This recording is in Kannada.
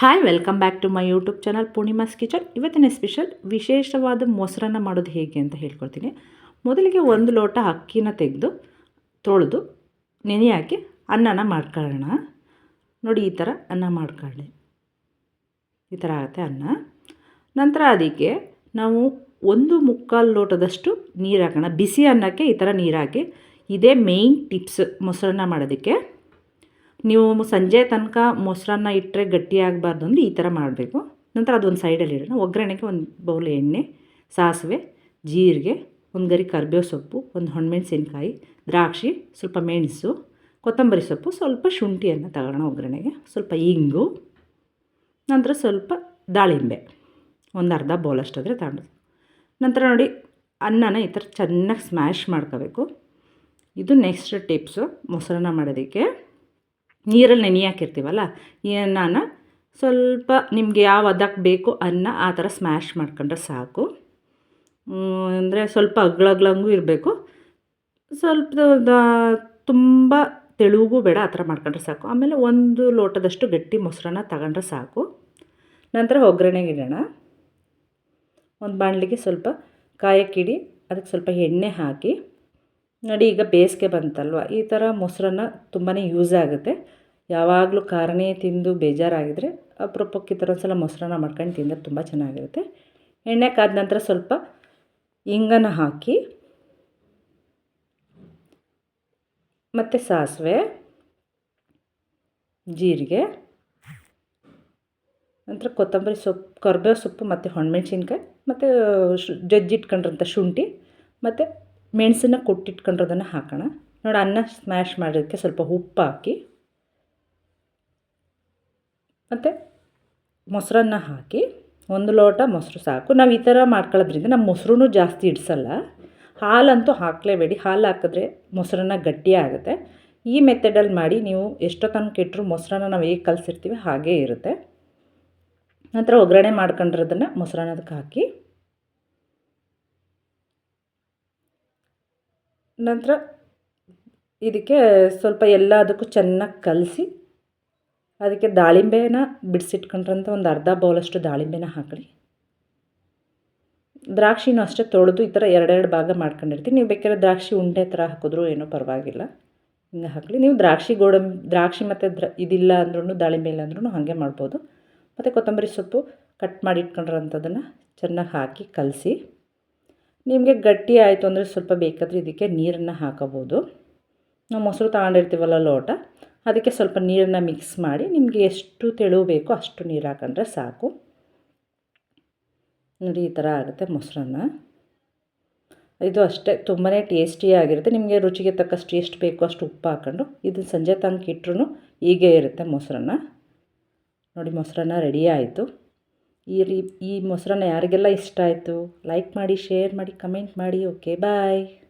Hi welcome back to my YouTube channel Poornima's kitchen ಇವತ್ತಿನ ಸ್ಪೆಷಲ್ ವಿಶೇಷವಾದ ಮೊಸರನ್ನ ಮಾಡೋದು ಹೇಗೆ ಅಂತ ಹೇಳ್ಕೊಡ್ತೀನಿ. ಮೊದಲಿಗೆ ಒಂದು ಲೋಟ ಅಕ್ಕಿನ ತೆಗೆದು, ತೊಳೆದು ನೆನೆ ಹಾಕಿ ಅನ್ನನ ಮಾಡ್ಕೊಳ್ಳೋಣ. ನೋಡಿ, ಈ ಥರ ಅನ್ನ ಮಾಡ್ಕೊಳ್ಳಿ. ಈ ಥರ ಆಗುತ್ತೆ ಅನ್ನ. ನಂತರ ಅದಕ್ಕೆ ನಾವು ಒಂದು ಮುಕ್ಕಾಲು ಲೋಟದಷ್ಟು ನೀರು ಹಾಕೋಣ ಬಿಸಿ ಅನ್ನಕ್ಕೆ ಈ ಥರ ನೀರು ಹಾಕಿ ಇದೇ ಮೇಯ್ನ್ ಟಿಪ್ಸ್ ಮೊಸರನ್ನ ಮಾಡೋದಕ್ಕೆ. ನೀವು ಸಂಜೆ ತನಕ ಮೊಸರನ್ನ ಇಟ್ಟರೆ ಗಟ್ಟಿಯಾಗಬಾರ್ದು ಅಂದರೆ ಈ ಥರ ಮಾಡಬೇಕು. ನಂತರ ಅದೊಂದು ಸೈಡಲ್ಲಿ ಇಡೋಣ. ಒಗ್ಗರಣೆಗೆ ಒಂದು ಬೌಲ್ ಎಣ್ಣೆ, ಸಾಸಿವೆ, ಜೀರಿಗೆ, ಒಂದು ಗರಿ ಕರ್ಬೇವು ಸೊಪ್ಪು, ಒಂದು ಹೊಣ್ಮೆಣಸಿನ್ಕಾಯಿ, ದ್ರಾಕ್ಷಿ, ಸ್ವಲ್ಪ ಮೆಣಸು, ಕೊತ್ತಂಬರಿ ಸೊಪ್ಪು, ಸ್ವಲ್ಪ ಶುಂಠಿಯನ್ನು ತಗೊಳ್ಳೋಣ ಒಗ್ಗರಣೆಗೆ. ಸ್ವಲ್ಪ ಇಂಗು, ನಂತರ ಸ್ವಲ್ಪ ದಾಳಿಂಬೆ. ಒಂದು ಅರ್ಧ ಬೌಲ್ ಅಷ್ಟಾದರೆ ತಗೊಂಡು. ನಂತರ ನೋಡಿ, ಅನ್ನನ ಈ ಥರ ಚೆನ್ನಾಗಿ ಸ್ಮ್ಯಾಶ್ ಮಾಡ್ಕೋಬೇಕು. ಇದು ನೆಕ್ಸ್ಟ್ ಟಿಪ್ಸು ಮೊಸರನ್ನ ಮಾಡೋದಕ್ಕೆ. ನೀರಲ್ಲಿ ನೆನೆ ಹಾಕಿರ್ತೀವಲ್ಲ ಅನ್ನನ ಸ್ವಲ್ಪ ನಿಮಗೆ ಯಾವ ಅದಕ್ಕೆ ಬೇಕು ಅನ್ನ ಆ ಥರ ಸ್ಮ್ಯಾಶ್ ಮಾಡ್ಕೊಂಡ್ರೆ ಸಾಕು. ಅಂದರೆ ಸ್ವಲ್ಪ ಅಗ್ಳಗ್ಲಂಗೂ ಇರಬೇಕು. ಸ್ವಲ್ಪ ತುಂಬ ತೆಳುಗೂ ಬೇಡ ಆ ಥರ ಮಾಡ್ಕೊಂಡ್ರೆ ಸಾಕು. ಆಮೇಲೆ ಒಂದು ಲೋಟದಷ್ಟು ಗಟ್ಟಿ ಮೊಸರನ್ನ ತಗೊಂಡ್ರೆ ಸಾಕು. ನಂತರ ಒಗ್ಗರಣೆಗೆ ಇಡೋಣ. ಒಂದು ಬಾಣಲಿಗೆ ಸ್ವಲ್ಪ ಕಾಯಕ್ಕಿಡಿ ಅದಕ್ಕೆ ಸ್ವಲ್ಪ ಎಣ್ಣೆ ಹಾಕಿ. ನೋಡಿ, ಈಗ ಬೇಸಿಗೆ ಬಂತಲ್ವ? ಈ ಥರ ಮೊಸರನ್ನ ತುಂಬಾ ಯೂಸ್ ಆಗುತ್ತೆ. ಯಾವಾಗಲೂ ಖಾರನೇ ತಿಂದು ಬೇಜಾರಾಗಿದ್ದರೆ ಅಪರೂಪಕ್ಕೆ ಈ ಥರ ಒಂದು ಸಲ ಮೊಸರನ್ನ ಮಾಡ್ಕೊಂಡು ತಿಂದರೆ ತುಂಬ ಚೆನ್ನಾಗಿರುತ್ತೆ. ಎಣ್ಣೆ ಕಾದ ನಂತರ ಸ್ವಲ್ಪ ಇಂಗನ ಹಾಕಿ, ಮತ್ತು ಸಾಸಿವೆ, ಜೀರಿಗೆ, ನಂತರ ಕೊತ್ತಂಬರಿ ಸೊಪ್ಪು, ಕರ್ಬೇವು ಸೊಪ್ಪು, ಮತ್ತು ಹೊಣ್ಮೆಣ್ಸಿನ್ಕಾಯಿ, ಮತ್ತು ಶು ಜಜ್ಜಿಟ್ಕೊಂಡ್ರಂಥ ಶುಂಠಿ, ಮತ್ತು ಮೆಣಸನ್ನ ಕೊಟ್ಟಿಟ್ಕೊಂಡಿರೋದನ್ನು ಹಾಕೋಣ. ನೋಡಿ ಅನ್ನ ಸ್ಮ್ಯಾಶ್ ಮಾಡೋದಕ್ಕೆ ಸ್ವಲ್ಪ ಉಪ್ಪು ಹಾಕಿ. ಮತ್ತು ಮೊಸರನ್ನ ಹಾಕಿ. ಒಂದು ಲೋಟ ಮೊಸರು ಸಾಕು. ನಾವು ಈ ಥರ ಮಾಡ್ಕೊಳ್ಳೋದ್ರಿಂದ ನಮ್ಮ ಮೊಸರು ಜಾಸ್ತಿ ಇಡಿಸಲ್ಲ ಹಾಲಂತೂ ಹಾಕಲೇಬೇಡಿ. ಹಾಲು ಹಾಕಿದ್ರೆ ಮೊಸರನ್ನ ಗಟ್ಟಿ ಆಗುತ್ತೆ. ಈ ಮೆಥಡಲ್ಲಿ ಮಾಡಿ ನೀವು ಎಷ್ಟೋ ತನಕ ಇಟ್ಟರು ಮೊಸರನ್ನ ನಾವು ಹೇಗೆ ಕಲಸಿರ್ತೀವಿ ಹಾಗೇ ಇರುತ್ತೆ. ನಂತರ ಒಗ್ಗರಣೆ ಮಾಡ್ಕೊಂಡಿರೋದನ್ನು ಮೊಸರನ್ನದಕ್ಕೆ ಹಾಕಿ. ನಂತರ ಇದಕ್ಕೆ ಸ್ವಲ್ಪ ಎಲ್ಲದಕ್ಕೂ ಚೆನ್ನಾಗಿ ಕಲಸಿ, ಅದಕ್ಕೆ ದಾಳಿಂಬೆನ ಬಿಡಿಸಿಟ್ಕೊಂಡ್ರಂಥ ಒಂದು ಅರ್ಧ ಬೌಲಷ್ಟು ದಾಳಿಂಬೆನ ಹಾಕಲಿ ದ್ರಾಕ್ಷಿನೂ ಅಷ್ಟೇ ತೊಳೆದು ಈ ಥರ ಎರಡೆರಡು ಭಾಗ ಮಾಡ್ಕೊಂಡಿರ್ತೀನಿ. ನೀವು ಬೇಕಾದ್ರೆ ದ್ರಾಕ್ಷಿ ಉಂಡೆ ಥರ ಹಾಕಿದ್ರೂ ಏನೂ ಪರವಾಗಿಲ್ಲ. ಹಿಂಗೆ ಹಾಕಲಿ. ನೀವು ದ್ರಾಕ್ಷಿ ಗೋಡಂಬಿ ದ್ರಾಕ್ಷಿ ಮತ್ತು ದ್ರ, ಇದಿಲ್ಲ ಅಂದ್ರೂ ದಾಳಿಂಬೆ ಇಲ್ಲ ಅಂದ್ರೂ ಹಾಗೆ ಮಾಡ್ಬೋದು. ಮತ್ತು ಕೊತ್ತಂಬರಿ ಸೊಪ್ಪು ಕಟ್ ಮಾಡಿ ಇಟ್ಕೊಂಡಿರೋಂಥದ್ದನ್ನು ಚೆನ್ನಾಗಿ ಹಾಕಿ ಕಲಸಿ. ನಿಮಗೆ ಗಟ್ಟಿ ಆಯಿತು ಅಂದರೆ ಸ್ವಲ್ಪ ಬೇಕಾದರೆ ಇದಕ್ಕೆ ನೀರನ್ನು ಹಾಕೋಬೋದು. ನಾವು ಮೊಸರು ತಗೊಂಡಿರ್ತೀವಲ್ಲ ಲೋಟ, ಅದಕ್ಕೆ ಸ್ವಲ್ಪ ನೀರನ್ನು ಮಿಕ್ಸ್ ಮಾಡಿ ನಿಮಗೆ ಎಷ್ಟು ತೆಳು ಬೇಕೋ ಅಷ್ಟು ನೀರು ಹಾಕೊಂಡ್ರೆ ಸಾಕು. ನೋಡಿ, ಈ ಥರ ಆಗುತ್ತೆ ಮೊಸರನ್ನ. ಇದು ಅಷ್ಟೇ ತುಂಬಾ ಟೇಸ್ಟಿಯಾಗಿರುತ್ತೆ ನಿಮಗೆ ರುಚಿಗೆ ತಕ್ಕಷ್ಟು ಎಷ್ಟು ಬೇಕೋ ಅಷ್ಟು ಉಪ್ಪು ಹಾಕ್ಕೊಂಡು ಇದನ್ನು ಸಂಜೆ ತನಕ ಇಟ್ಟರು ಹೀಗೆ ಇರುತ್ತೆ ಮೊಸರನ್ನ. ನೋಡಿ, ಮೊಸರನ್ನ ರೆಡಿ ಆಯಿತು. ಈ ರೀ ಈ ಮೊಸರನ್ನ ಯಾರಿಗೆಲ್ಲ ಇಷ್ಟ ಆಯಿತು ಲೈಕ್ ಮಾಡಿ ಶೇರ್ ಮಾಡಿ ಕಮೆಂಟ್ ಮಾಡಿ ಓಕೆ ಬಾಯ್